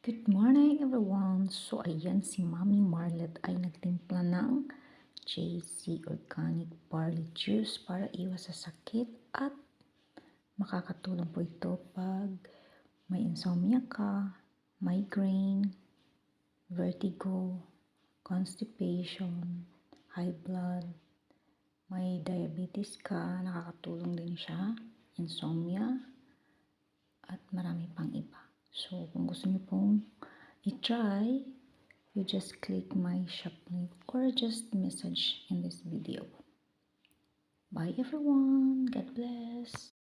Good morning everyone! So ayan si Mami Marlet ay nagtimpla ng JC Organic Barley Juice para iwas sa sakit at makakatulong po ito pag may insomnia ka, migraine, vertigo, constipation, high blood, may diabetes ka, nakakatulong din siya, insomnia, So, kung gusto niyo pong i-try, you just click my shop link or just message in this video. Bye everyone! God bless!